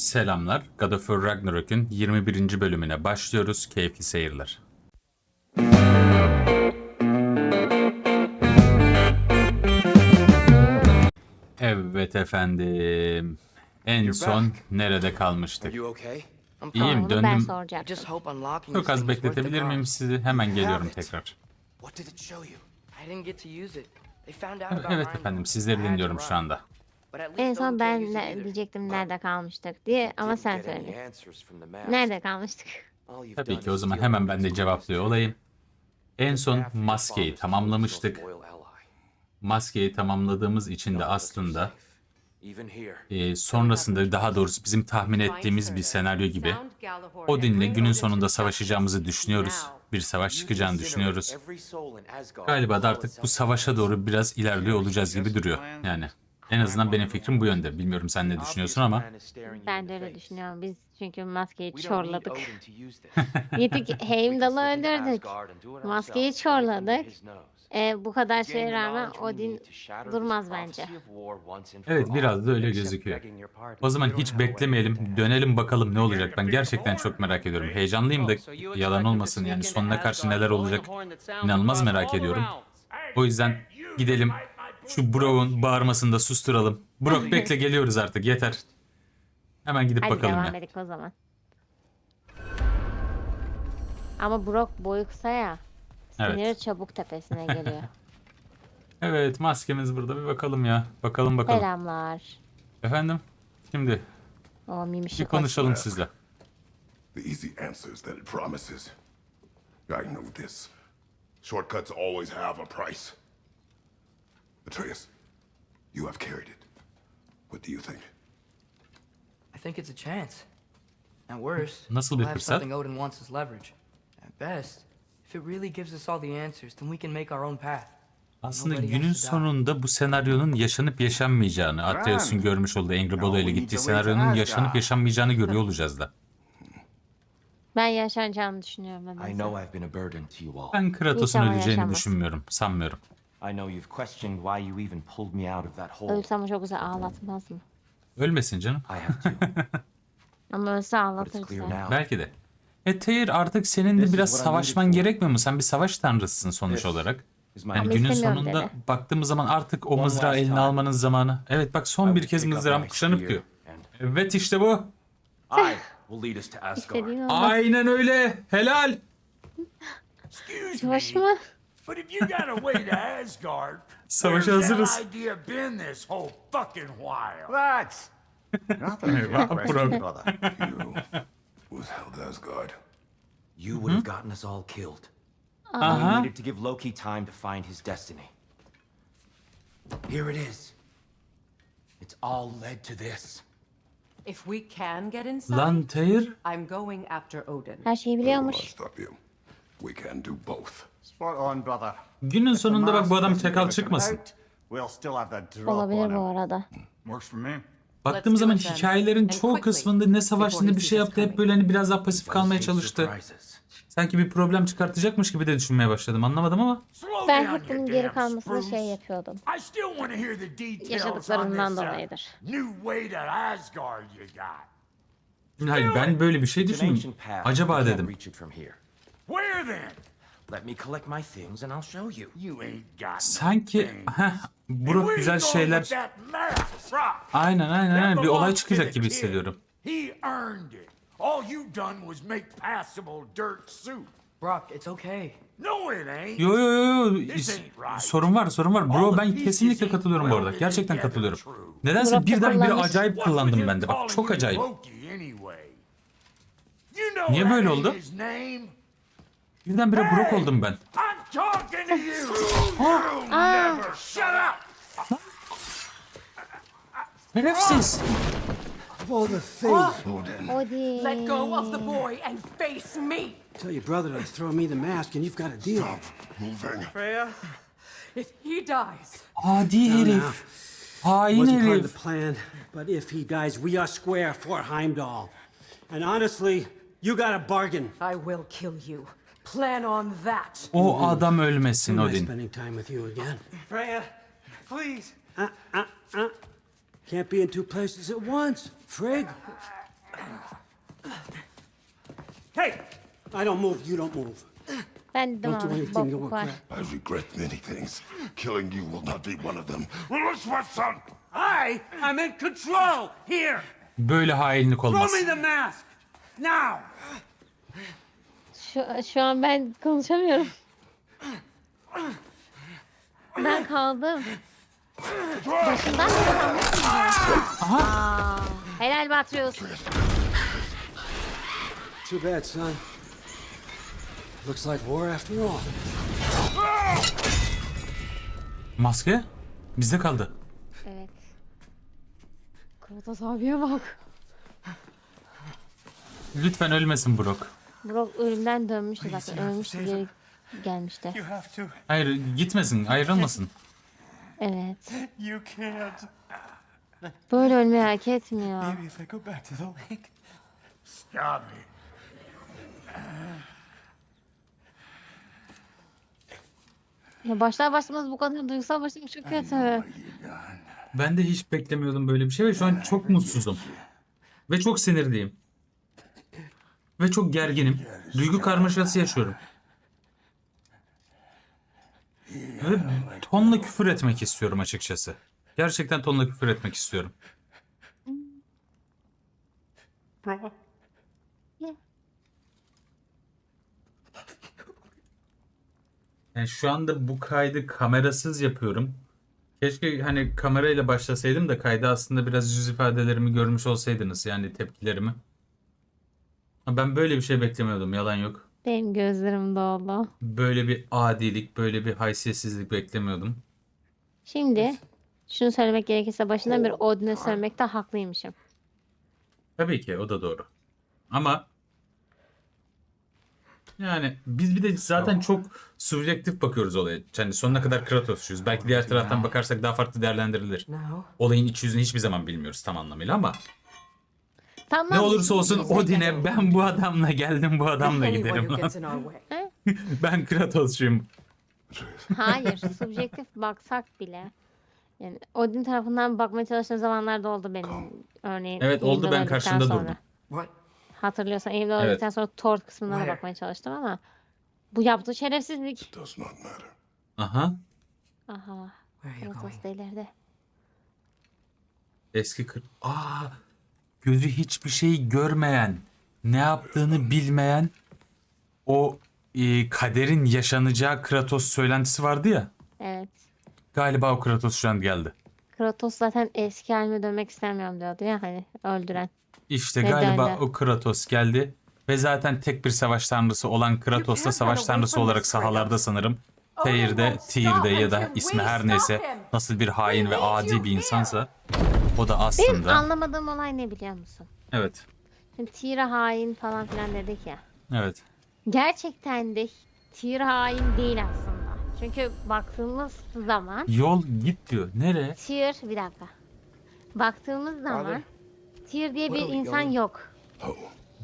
Selamlar. God of War Ragnarok'un 21. bölümüne başlıyoruz. Keyifli seyirler. Evet efendim. En son nerede kalmıştık? İyiyim, döndüm. Çok az bekletebilir miyim sizi? Hemen geliyorum tekrar. Evet efendim sizleri dinliyorum şu anda. En son ben ne- diyecektim nerede kalmıştık diye ama sen söyle. Nerede kalmıştık? Tabii ki o zaman hemen ben de cevaplıyor olayım. En son maskeyi tamamlamıştık. Maskeyi tamamladığımız için de aslında e, sonrasında daha doğrusu bizim tahmin ettiğimiz bir senaryo gibi Odin'le günün sonunda savaşacağımızı düşünüyoruz. Bir savaş çıkacağını düşünüyoruz. Galiba da artık bu savaşa doğru biraz ilerliyor olacağız gibi duruyor. Yani en azından benim fikrim bu yönde. Bilmiyorum sen ne düşünüyorsun ama. Ben de öyle düşünüyorum. Biz çünkü maskeyi çorladık. Gittik Heimdall'ı öldürdük. Maskeyi çorladık. E, bu kadar şeye rağmen Odin durmaz bence. Evet biraz da öyle gözüküyor. O zaman hiç beklemeyelim. Dönelim bakalım ne olacak. Ben gerçekten çok merak ediyorum. Heyecanlıyım da yalan olmasın yani sonuna karşı neler olacak. İnanılmaz merak ediyorum. O yüzden gidelim şu Brock'un bağırmasını da susturalım. Brock bekle geliyoruz artık yeter. Hemen gidip Hadi bakalım devam ya. edelim o zaman. Ama Brock boyu kısa ya. Evet. Siniri çabuk tepesine geliyor. Evet maskemiz burada bir bakalım ya. Bakalım bakalım. Selamlar. Efendim? Şimdi O bir mimişi konuşalım sizle. The easy answers that it promises. I know this. Shortcuts always have a price. Atreus, you have carried it. What do you think? I think it's a chance. At worst, Nasıl we'll bir have fırsat? something Odin wants as leverage. At best, if it really gives us all the answers, then we can make our own path. Aslında günün sonunda bu senaryonun yaşanıp yaşanmayacağını, Atreus'un görmüş olduğu Angry Bodo ile gittiği senaryonun yaşanıp yaşanmayacağını görüyor olacağız da. Ben yaşanacağını düşünüyorum ben. I know I've been a burden to you all. Ben Kratos'un İnşallah öleceğini yaşanmaz. düşünmüyorum, sanmıyorum. I know you've questioned why you even pulled me out of that hole. Ölsem o çok güzel ağlatmaz mı? Ölmesin canım. I have to, Ama ölse but it's ağlatır clear bize. now. Belki de. E Tyr artık senin de biraz savaşman gerekmiyor mu? Sen bir savaş tanrısısın sonuç olarak. is my Yani Ama günün istemiyorum sonunda dedi. baktığımız zaman artık o One mızrağı last eline time. almanın zamanı. Evet bak son bir kez pick up mızrağım my kuşanıp diyor. and Evet işte bu. I will lead us to Asgard. İstediğin oldu. Aynen öyle. Helal. Hoş mu? But if you got a way to Asgard, Savaşa where's that hazırız. idea been this whole fucking while? What? Nothing for your question, brother. You withheld Asgard. You would have gotten us all killed. Aha. We needed to give Loki time to find his destiny. Here it is. It's all led to this. If we can get inside, Lan Tyr. I'm going after Odin. Her şeyi I'll biliyormuş. stop you. We can do both. Spot on, brother. Günün sonunda bak bu adam çakal çıkmasın. Olabilir bu arada. Do zaman hikayelerin çoğu kısmında ne savaş ne bir şey yaptı. Hep böyle hani biraz daha pasif kalmaya çalıştı. Sanki bir problem çıkartacakmış gibi de düşünmeye başladım. Anlamadım ama. Ben hep bunun geri kalmasına şey yapıyordum. Yaşadıklarından uh, dolayıdır. new way to Asgard you got. Şimdi hayır ben böyle bir şey düşündüm. Acaba dedim. Let me collect my things and I'll show you. You ain't got Sanki heh, Where güzel şeyler aynen aynen aynen bir olay çıkacak gibi hissediyorum. He earned it. All you done was make passable dirt soup. Brock, it's okay. No, it ain't. Yo yo yo sorun var sorun var. Bro ben kesinlikle katılıyorum bu arada. Gerçekten katılıyorum. Nedense birdenbire kullanmış. acayip kullandım ben de. Bak çok acayip. Niye böyle oldu? His name. Birdenbire Brock oldum ben. I'm talking to you. You never shut up. Şerefsiz. Odin. Let go of the boy and face me. Tell your brother to throw me the mask and you've got a deal. Moving. If he dies, Adi herif. Hain Wasn't part of the herif. plan, but if he dies, we are square for Heimdall. And honestly, you got a bargain. I will kill you. Plan on that. O adam ölmesin Odin. spending time with you again? Freya, please. Uh, uh, uh. Can't be in two places at once, Frigg. Hey! I don't move, you don't move. Ben dedim Don't do anything you bokluk don't var. regret. I regret many things. Killing you will not be one of them. son! I am in control here! Böyle hainlik olmaz. Throw me the mask! Now! Şu, şu an ben konuşamıyorum. Ben kaldım. Başından beri kalmışsın ya. Aa, helal Batrius. Too bad, son. Looks like war after all. Maske bizde kaldı. Evet. Kratos abiye bak. Lütfen ölmesin Brock. Brock ölümden dönmüştü zaten. Ölmüştü geri gelmişti. Hayır gitmesin, ayrılmasın. Evet. You can't. Böyle ölmeyi hak etmiyor. Maybe if I go back to the lake. Stop it. Ya başlar başlamaz bu kadar duygusal başlamış çok kötü. Ben de hiç beklemiyordum böyle bir şey ve şu an çok mutsuzum. Ve çok sinirliyim. Ve çok gerginim. Duygu karmaşası yaşıyorum. Ve tonla küfür etmek istiyorum açıkçası. Gerçekten tonla küfür etmek istiyorum. Yani şu anda bu kaydı kamerasız yapıyorum. Keşke hani kamerayla başlasaydım da kaydı aslında biraz yüz ifadelerimi görmüş olsaydınız yani tepkilerimi. Ha, Ben böyle bir şey beklemiyordum yalan yok. Benim gözlerim doldu. Böyle bir adilik, böyle bir haysiyetsizlik beklemiyordum. Şimdi şunu söylemek gerekirse başından bir Odin'e söylemekte haklıymışım. Tabii ki o da doğru. Ama yani biz bir de zaten çok subjektif bakıyoruz olaya. Yani sonuna kadar Kratos'çuyuz. Belki diğer taraftan bakarsak daha farklı değerlendirilir. Now, Olayın iç yüzünü hiçbir zaman bilmiyoruz tam anlamıyla ama Tamam. ne olursa olsun Odin'e ben bu adamla geldim bu adamla giderim lan. Ben Kratos'çuyum. Hayır, subjektif baksak bile. Yani Odin tarafından bakmaya çalıştığım zamanlarda oldu benim örneğin. Evet, oldu, ben öldükten karşında sonra. durdum. Hatırlıyorsan Eamon Evet. öldükten sonra Thor kısmına da Where? bakmaya çalıştım ama bu yaptığı şerefsizlik. Does not matter. Aha. Aha? Kratos delirdi. Eski kır... Aa, gözü hiçbir şey görmeyen, ne yaptığını bilmeyen o e, kaderin yaşanacağı Kratos söylentisi vardı ya. Evet. Galiba o Kratos şu an geldi. Kratos zaten eski halime dönmek istemiyorum diyordu ya hani öldüren. İşte Ve galiba döndü. o Kratos geldi. Ve zaten tek bir savaş tanrısı olan Kratos da savaş tanrısı olarak sahalarda sanırım. Teir'de, Tyr'de ya da ismi her neyse nasıl bir hain ve adi bir insansa o da Benim aslında anlamadığım olay ne biliyor musun? evet Şimdi Tyra hain falan filan dedik ya. evet Gerçekten de Tyr hain değil aslında. Çünkü baktığımız zaman yol git diyor. Nereye? Tyr bir dakika. Baktığımız zaman Tyr diye bir insan yok.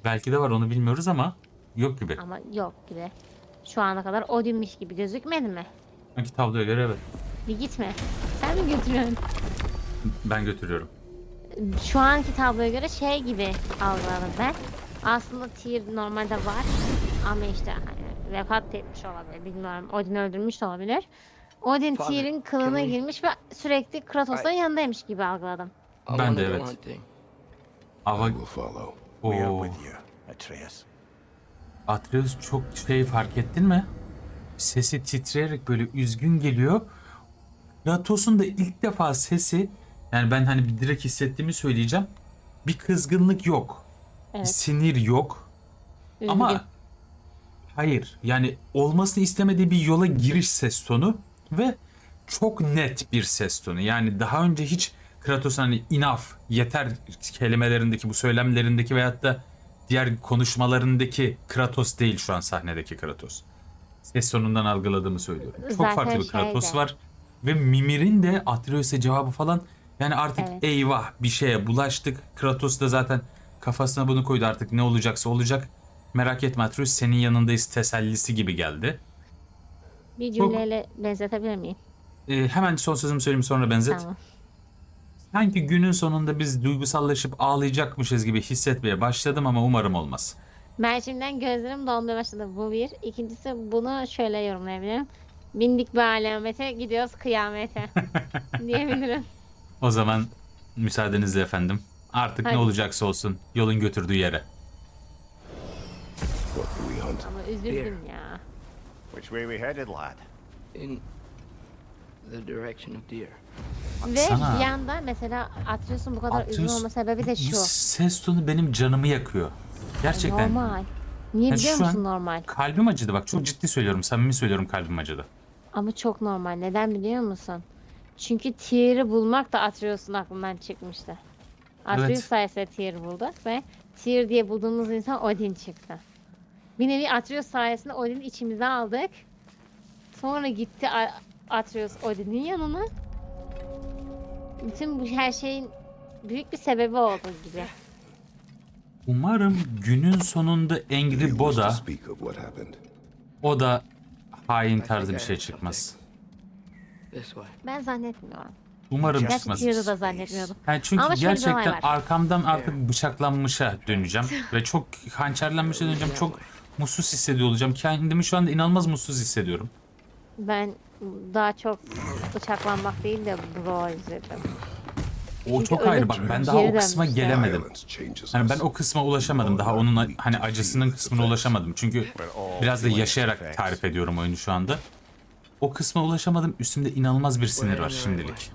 Belki de var onu bilmiyoruz ama yok gibi. Ama yok gibi. Şu ana kadar Odin'miş gibi gözükmedi mi? Sanki tabloya göre evet. Bir gitme. Sen mi götürüyorsun? Ben götürüyorum. Şu anki tabloya göre şey gibi algıladım ben. Aslında Tyr normalde var. Ama işte hani vefat etmiş olabilir. Bilmiyorum. Odin öldürmüş olabilir. Odin Father, Tyr'in kılığına can we- girmiş ve sürekli Kratos'un yanındaymış gibi algıladım. I Ben wanna de evet. Ama I will follow. We are o with you, Atreus. Atreus çok şey fark ettin mi? Sesi titreyerek böyle üzgün geliyor. Kratos'un da ilk defa sesi yani ben hani bir direkt hissettiğimi söyleyeceğim. Bir kızgınlık yok. Bir Evet. sinir yok. Üzgün. Ama hayır yani olmasını istemediği bir yola giriş ses tonu ve çok net bir ses tonu. Yani daha önce hiç Kratos hani enough yeter kelimelerindeki bu söylemlerindeki veyahut da diğer konuşmalarındaki Kratos değil şu an sahnedeki Kratos. Ses tonundan algıladığımı söylüyorum. Çok Zaten farklı bir şey Kratos de- var ve Mimir'in de Atreus'e cevabı falan yani artık Evet. eyvah bir şeye bulaştık. Kratos da zaten kafasına bunu koydu artık ne olacaksa olacak. Merak etme Atreus senin yanındayız tesellisi gibi geldi. Bir cümleyle benzetebilir miyim? Ee, hemen son sözümü söyleyeyim sonra benzet. Tamam. Sanki günün sonunda biz duygusallaşıp ağlayacakmışız gibi hissetmeye başladım ama umarım olmaz. Ben şimdiden gözlerim dolmaya başladı. Bu bir. İkincisi bunu şöyle yorumlayabilirim. Bindik bir alamete gidiyoruz kıyamete. diyebilirim. O zaman müsaadenizle efendim. Artık ne Hadi. olacaksa olsun yolun götürdüğü yere. What do we hunt? Ama üzüldüm ya. Which way we headed, lad? In the direction of deer. Ve Sana- bir yanda mesela Atreus'un bu kadar Atreus- üzgün olma sebebi de Bu şu. ses tonu benim canımı yakıyor. Gerçekten. Normal. Niye Yani biliyor şu musun an normal? Kalbim acıdı bak çok ciddi söylüyorum samimi söylüyorum kalbim acıdı. Ama çok normal. Neden biliyor musun? Çünkü Tyr'i bulmak da Atreus'un aklından çıkmıştı. Atreus Evet. sayesinde Tyr'i bulduk ve Tyr diye bulduğumuz insan Odin çıktı. Bir nevi Atreus sayesinde Odin'i içimize aldık. Sonra gitti Atreus Odin'in yanına. Bütün bu her şeyin büyük bir sebebi oldu gibi. Umarım günün sonunda to Boda o da hain tarzı bir şey çıkmaz. This way. Ben zannetmiyorum. Umarım Gerçi çıkmaz. Tyr'ı da zannetmiyordum. Yani çünkü Ama şöyle bir olay gerçekten var. arkamdan artık bıçaklanmışa döneceğim ve çok hançerlenmişe döneceğim. Çok mutsuz hissediyor olacağım. Kendimi şu anda inanılmaz mutsuz hissediyorum. Ben daha çok bıçaklanmak değil de bro izledim. O Çünkü çok öyle ayrı bak ben daha o geri kısma dönmüşler. gelemedim. Hani ben o kısma ulaşamadım. Daha onun hani acısının kısmına ulaşamadım. Çünkü biraz da yaşayarak tarif ediyorum oyunu şu anda. O kısma ulaşamadım. Üstümde inanılmaz bir sinir var şimdilik.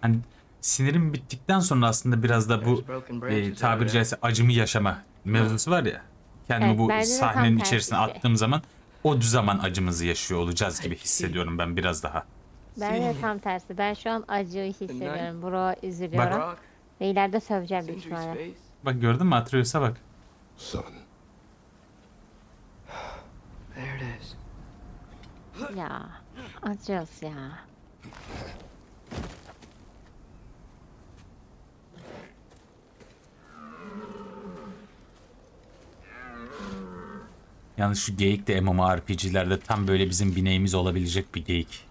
Hani sinirim bittikten sonra aslında biraz da bu e, tabiri caizse acımı yaşama mevzusu var ya. Kendimi Evet, bu bence de tam sahnenin tersi içerisine bir şey. attığım zaman o zaman acımızı yaşıyor olacağız gibi hissediyorum ben biraz daha. Ben de tam tersi. Ben şu an acıyı hissediyorum. Bro üzülüyorum. Rock, Ve ileride söveceğim büyük Sindri's ihtimalle. Bak gördün mü Atreus'a bak. Son, There it is. Ya. Atreus ya. Yalnız şu geyik de MMORPG'lerde tam böyle bizim bineğimiz olabilecek bir geyik.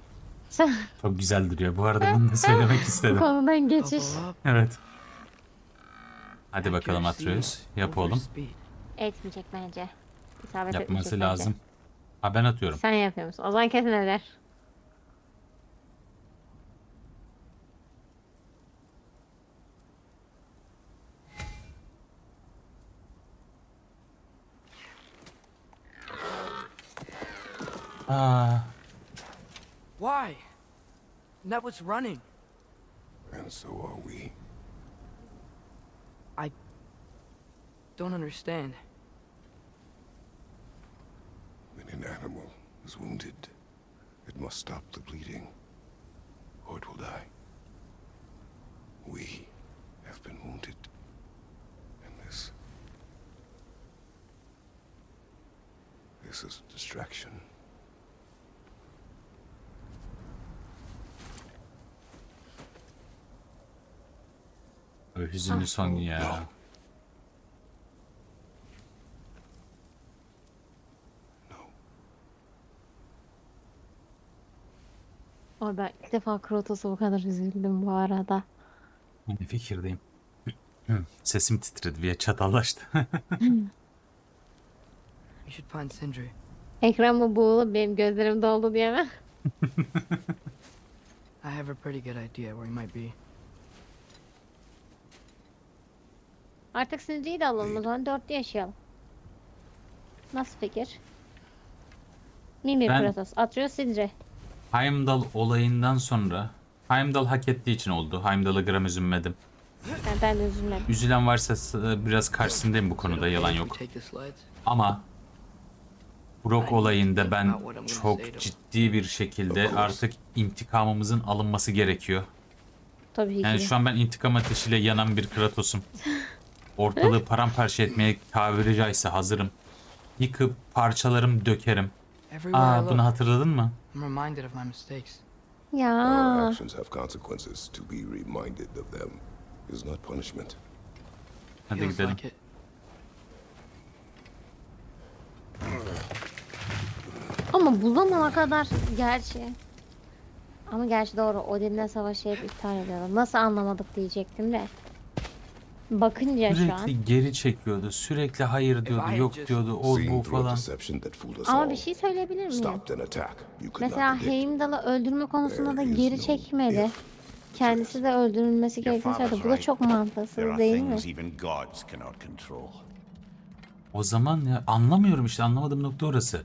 Çok güzel duruyor. Bu arada bunu da söylemek istedim. konudan geçiş. Evet. Hadi bakalım Atreus. Yap oğlum. Etmeyecek bence. İsabet Yapması etmeyecek bence. Ha ben atıyorum. Sen yapıyor musun? O zaman kesin eder. Aa, Why? That was running. and so are we. Don't understand. Is wounded, it must stop the bleeding, or it will die. We have been wounded, and this. This is a distraction. böyle hüzünlü son ya. No. O ben ilk defa Kratos'a bu kadar üzüldüm bu arada. Ne fikirdeyim. Sesim titredi bir çatallaştı. We should find Sindri. Benim gözlerim doldu diye mi? I have a pretty good idea where he might be. Artık Sindri'yi de alalım o zaman dörtlü yaşayalım. Nasıl fikir? Mimir Ben- Kratos, Atreus, Sindri. Heimdall olayından sonra Heimdall hak ettiği için oldu. Heimdall'a gram üzülmedim. Yani ben de üzülmedim. Üzülen varsa biraz karşısındayım bu konuda yalan yok. Ama Brock olayında ben çok ciddi bir şekilde artık intikamımızın alınması gerekiyor. Tabii ki. Yani şu an ben intikam ateşiyle yanan bir Kratos'um. Ortalığı paramparça etmeye tabiri caizse hazırım. Yıkıp parçalarım dökerim. Aa bunu hatırladın mı? I'm reminded of my mistakes. Our Ya. actions have consequences. To be reminded of them is not punishment. Hadi gidelim. Ama bulana kadar gerçi. Ama gerçi doğru Odin'le savaşı hep iptal ediyorlar. Nasıl anlamadık diyecektim de. Bakınca şu an. Sürekli geri çekiyordu. Sürekli hayır diyordu. Yok diyordu. O bu falan. Ama bir şey söyleyebilir miyim? Mesela. Heimdall'ı öldürme konusunda da geri çekmedi. Kendisi de öldürülmesi gerektiğini söyledi. Bu da çok mantıksız değil mi? O zaman ya anlamıyorum işte anlamadığım nokta orası.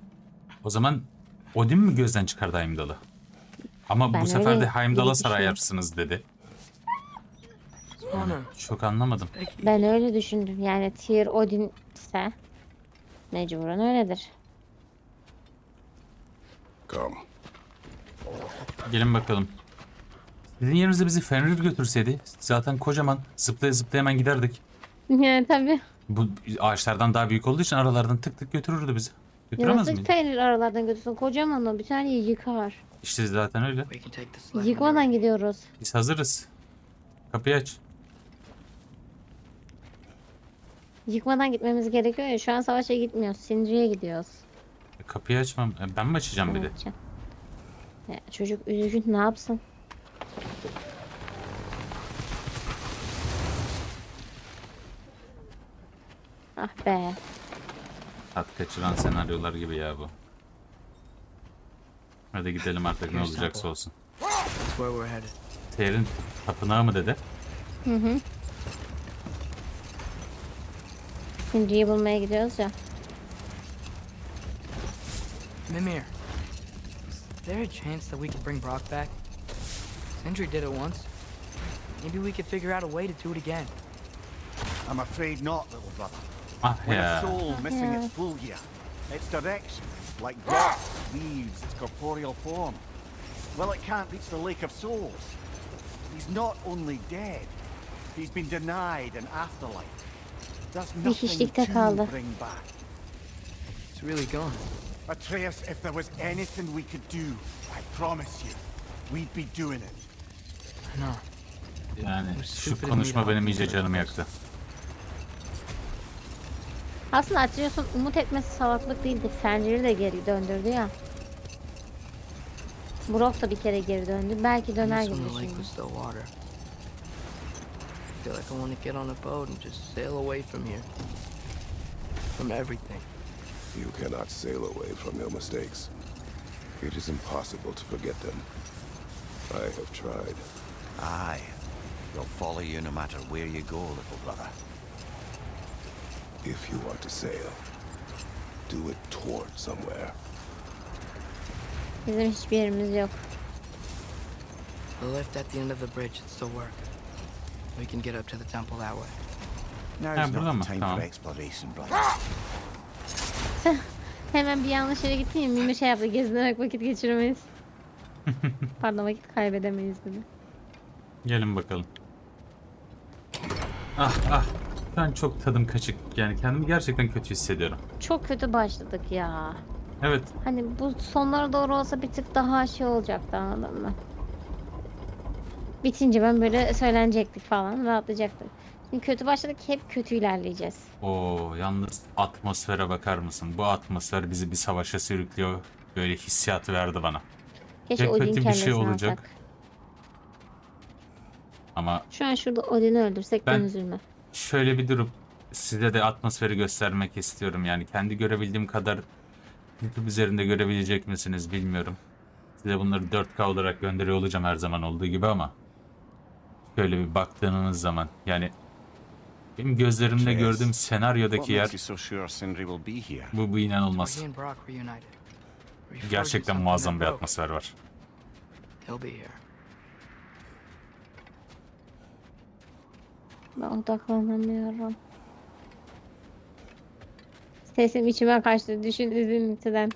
O zaman Odin mi gözden çıkardı Heimdall'ı? Ama Ben bu sefer de Heimdall'a diye sarayarsınız dedi. Çok anlamadım. Ben öyle düşündüm. Yani Tyr Odin ise mecburen öyledir. Come. Gelin bakalım. Sizin yerinize bizi Fenrir götürseydi zaten kocaman zıplaya zıplaya hemen giderdik. Yani tabii. Bu ağaçlardan daha büyük olduğu için aralardan tık tık götürürdü bizi. Götüremez miydi? Fenrir aralardan götürsün? Kocaman o. Bir tane yıkar. İşte zaten öyle. Yıkmadan gidiyoruz. Biz hazırız. Kapıyı aç. Yıkmadan gitmemiz gerekiyor ya. Şu an savaşa gitmiyoruz. Sindri'ye gidiyoruz. Kapıyı açmam. E, Ben mi açacağım bir de? Ya, çocuk üzgün ne yapsın? Ah be. Tat kaçıran senaryolar gibi ya bu. Hadi gidelim artık ne olacaksa olsun. That's where we're headed. Tyr'in tapınağı mı dedi? Sindri'yi bulmaya gidiyoruz ya. Mimir, is there a chance that we could bring Brock back? Sindri did it once. Maybe we could figure out a way to do it again. I'm afraid not, little brother. Ah When a ya. soul missing Yeah. its full gear, its direction, like dust leaves its corporeal form. Well, it can't reach the Lake of Souls. He's not only dead, he's been denied an afterlife. Hiçlikte to kaldı. It's really gone. Atreus, if there was anything we could do, I promise you, we'd be doing it. Know. Yani şu konuşma benim iyice canımı yaktı. Aslında Atreus'un umut etmesi salaklık değildi. Fenrir'i de geri döndürdü ya. Brock da bir kere geri döndü. Belki döner gibi when feel like I want to get on a boat and just sail away from here. From everything. You cannot sail away from your mistakes. It is impossible to forget them. I have tried. Aye, they'll follow you no matter where you go, little brother. If you want to sail, do it toward somewhere. Bizim hiçbir yerimiz yok. The lift at the end of the bridge should still work. We can get up to the temple that way. Now's not the time Tamam. for exploration, brother. Hemen bir yanlış yere gittin ya. Mimi şey yaptı. Gezinerek vakit geçiremeyiz. Pardon vakit kaybedemeyiz dedi. Gelin bakalım. Ah ah. Ben çok tadım kaçık. Yani kendimi gerçekten kötü hissediyorum. Çok kötü başladık ya. Evet. Hani bu sonlara doğru olsa bir tık daha şey olacaktı anladın mı? Bitince ben böyle söylenecektik falan rahatlayacaktık. Şimdi kötü başladık hep kötü ilerleyeceğiz. O yalnız atmosfere bakar mısın? Bu atmosfer bizi bir savaşa sürüklüyor. Böyle hissiyatı verdi bana. Keşke Odin kötü bir şey olacak. alsak. Ama Şu an şurada Odin'i öldürsek ben Ben- üzülme. şöyle bir durup size de atmosferi göstermek istiyorum. Yani kendi görebildiğim kadar YouTube üzerinde görebilecek misiniz bilmiyorum. Size bunları 4K olarak gönderiyor olacağım her zaman olduğu gibi ama şöyle bir baktığınız zaman yani benim gözlerimle gördüğüm senaryodaki yer bu, bu inanılmaz. Gerçekten muazzam bir atmosfer var. Ben odaklanamıyorum. Sesim içime kaçtı düşün üzüntüden.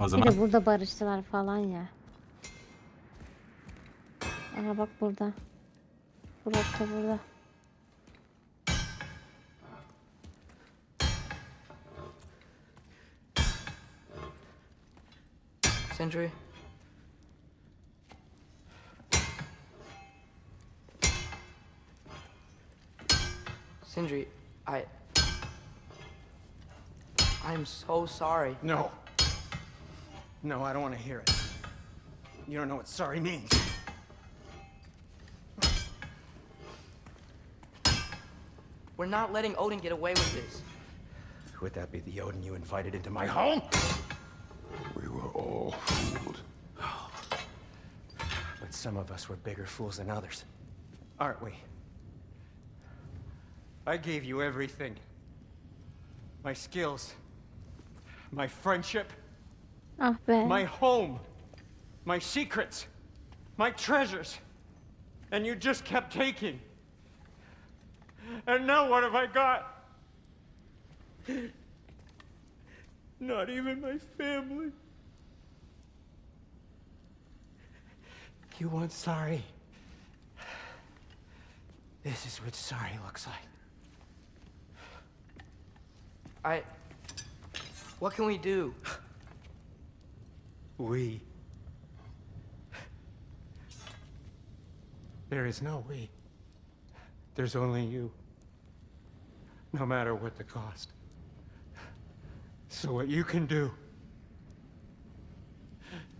O Bir zaman de burada barıştılar falan ya. Aha bak burada. Burak da burada. Sindri? Sindri, I... I'm so sorry. No. No, I don't want to hear it. You don't know what sorry means. We're not letting Odin get away with this. Would that be the Odin you invited into my home? We were all fooled. But some of us were bigger fools than others. Aren't we? I gave you everything. My skills. My friendship. Be. My home. My secrets. My treasures. And you just kept taking. And now what have I got? Not even my family. You want sorry? This is what sorry looks like. I. What can we do? We. There is no we. There's only you. No matter what the cost. So what you can do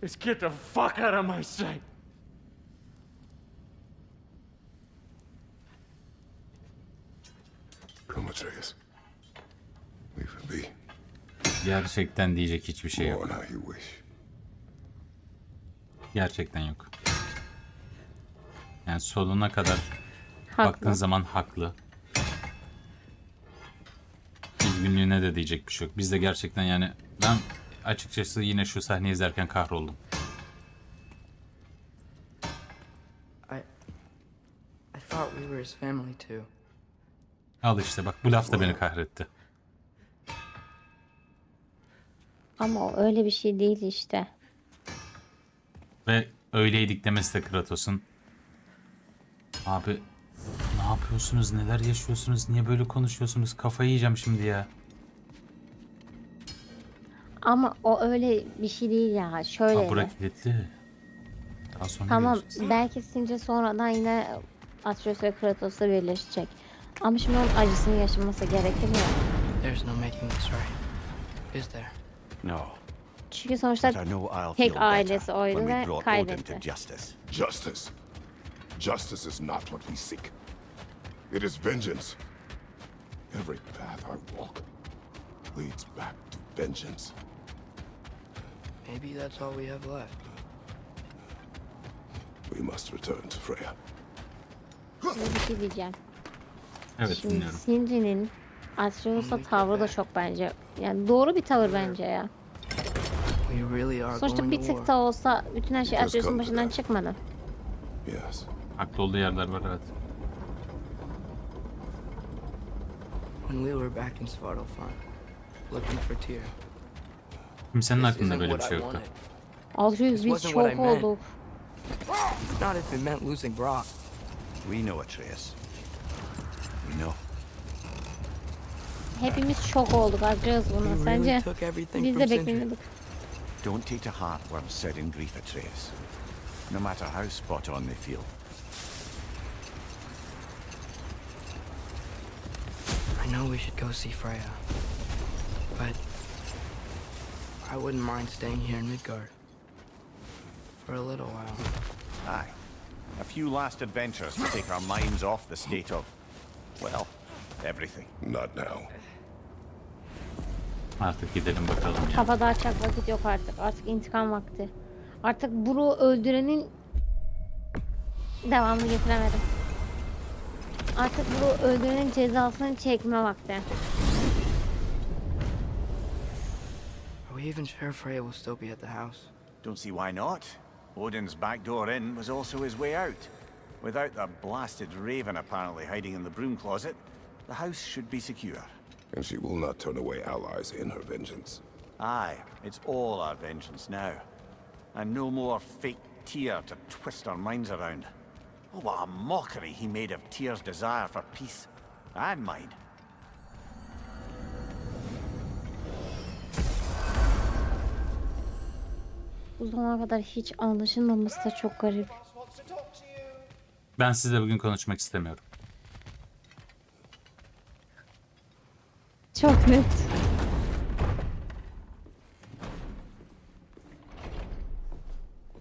is get the fuck out of my sight. Come, Atreus. Leave him be. Gerçekten diyecek hiçbir şey Go yok. how you wish. Gerçekten yok. Yani sonuna kadar Haklı. baktığın zaman haklı. Üzgünlüğüne de diyecek bir şey yok. Biz de gerçekten yani ben açıkçası yine şu sahneyi izlerken kahroldum. I. I thought we were his family too. Al işte bak bu laf da beni kahretti. Ama o öyle bir şey değil işte. Ve öyleydik demesi de Kratos'un. Abi ne yapıyorsunuz? Neler yaşıyorsunuz? Niye böyle konuşuyorsunuz? Kafayı yiyeceğim şimdi ya. Ama o öyle bir şey değil ya. Şöyle. Aa, bura kilitli. Daha sonra Tamam göreceğiz. belki Since sonradan yine Atreus ve Kratos'la birleşecek. Ama şimdi onun acısını yaşaması gerekir ya. There's no making this right. Is there? No. Çünkü sonuçta But I know I'll tek feel ailesi better oydu when we ve brought Odin kaybetti. justice. Justice. Justice is not what we seek. It is vengeance. Every path I walk leads back to vengeance. Maybe that's all we have left. We must return to Freya. Şimdi bir şey diyeceğim. Evet Şimdi dinliyorum. Sindri'nin Atreus'a tavrı da çok bence. Yani doğru bir tavır bence ya. We really are Sonuçta going bir to tık war. da olsa bütün her şey Atreus'un come to başından çıkmadı. Yes. Haklı olduğu yerler var evet. When we were back in Svartalfheim, looking for Tyr. Kimsenin This aklında isn't böyle bir what şey I yoktu. wanted. Atreus This biz wasn't what I çok meant. olduk. Not if it meant losing Brock. We know Atreus. We know. Hepimiz şok olduk Atreus We buna. really Sence took everything biz from de Sindri. beklemiyorduk. Don't take to heart words said in grief, Atreus. No matter how spot on they feel. I know we should go see Freya. But I wouldn't mind staying here in Midgard. For a little while. Aye. A few last adventures to take our minds off the state of, well, everything. Not now. Artık gidelim bakalım ya. Kafa dağıtacak vakit yok artık. Artık intikam vakti. Artık Bru öldürenin devamını getiremedim. Artık Bru öldürenin cezasını çekme vakti. Are we even sure Freya will still be at the house? Don't see why not. Odin's back door in was also his way out. Without the blasted raven apparently hiding in the broom closet, the house should be secure. And she will not turn away allies in her vengeance. Aye, it's all our vengeance now. And no more fake tear to twist our minds around. Oh, what a mockery he made of Tyr's desire for peace. And mine. Bu zamana kadar hiç anlaşılmaması da çok garip. Ben sizle bugün konuşmak istemiyorum. Çok net.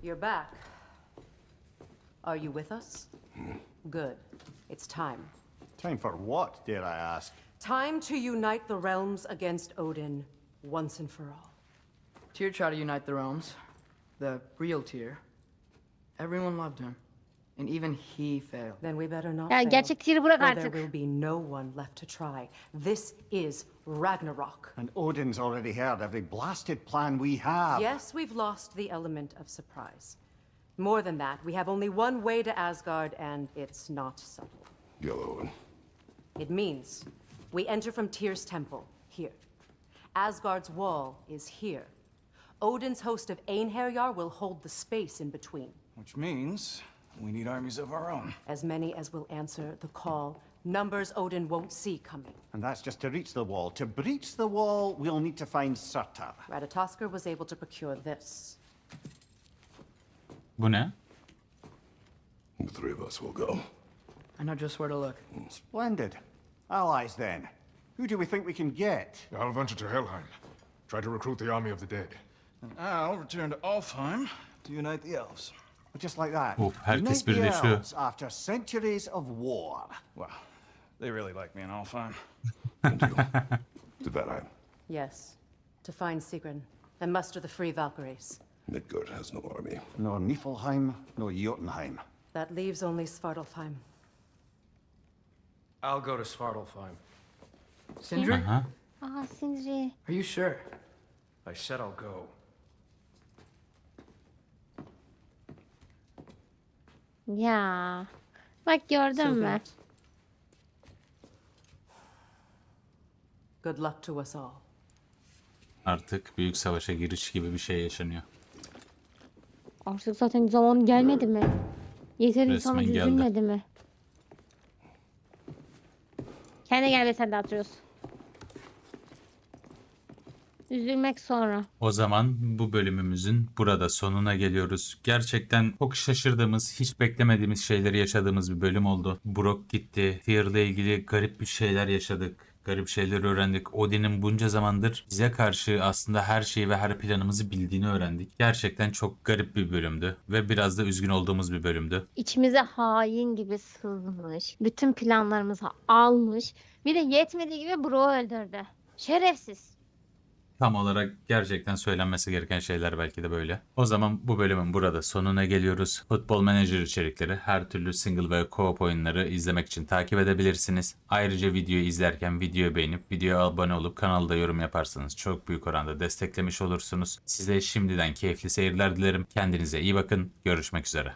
You're back. Are you with us? Good. It's time. Time for what, dare I ask? Time to unite the realms against Odin once and for all. Tyr tried to unite the realms. The real Tyr. Everyone loved him. And even he failed. Then we better not Ya fail, gerçek Tyr'i bırak or there artık. will be no one left to try. This is Ragnarok. And Odin's already heard every blasted plan we have. Yes, we've lost the element of surprise. More than that, we have only one way to Asgard, and it's not subtle. Yellow and It means we enter from Tyr's temple, here. Asgard's wall is here. Odin's host of Einherjar will hold the space in between. Which means we need armies of our own. As many as will answer the call. Numbers Odin won't see coming. And that's just to reach the wall. To breach the wall, we'll need to find Surtur. Ratatoskr was able to procure this. Bu ne? the three of us will go. I know just where to look. Hmm. Splendid. Allies, then. Who do we think we can get? I'll venture to Helheim. Try to recruit the army of the dead. And I'll return to Alfheim to unite the elves. Just like that. Of, herkes Unite the birleşiyor. elves after centuries of war. Well, they really like me in Alfheim. To Valheim. Yes, to find Sigrun and muster the free Valkyries. Midgard has no army. No Niflheim, no Jotunheim. That leaves only Svartalfheim. I'll go to Svartalfheim. Sindri? Aha. Aa Sindri. Are you sure? I said I'll go. Ya. Bak gördün So mü? Good luck to us all. Artık büyük savaşa giriş gibi bir şey yaşanıyor. Artık zaten zaman gelmedi mi? Yeter insanı Resmen geldi. üzülmedi mi? Kendi gel ve sen de atıyoruz. Üzülmek sonra. O zaman bu bölümümüzün burada sonuna geliyoruz. Gerçekten çok şaşırdığımız, hiç beklemediğimiz şeyleri yaşadığımız bir bölüm oldu. Brock gitti. Tyr'la ilgili garip bir şeyler yaşadık. Garip şeyler öğrendik. Odin'in bunca zamandır bize karşı aslında her şeyi ve her planımızı bildiğini öğrendik. Gerçekten çok garip bir bölümdü ve biraz da üzgün olduğumuz bir bölümdü. İçimize hain gibi sızmış. Bütün planlarımızı almış. Bir de yetmediği gibi Bro'u öldürdü. Şerefsiz. Tam olarak gerçekten söylenmesi gereken şeyler belki de böyle. O zaman bu bölümün burada sonuna geliyoruz. Futbol Manager içerikleri, her türlü single ve co-op oyunları izlemek için takip edebilirsiniz. Ayrıca videoyu izlerken videoyu beğenip videoya abone olup kanalda yorum yaparsanız çok büyük oranda desteklemiş olursunuz. Size şimdiden keyifli seyirler dilerim. Kendinize iyi bakın. Görüşmek üzere.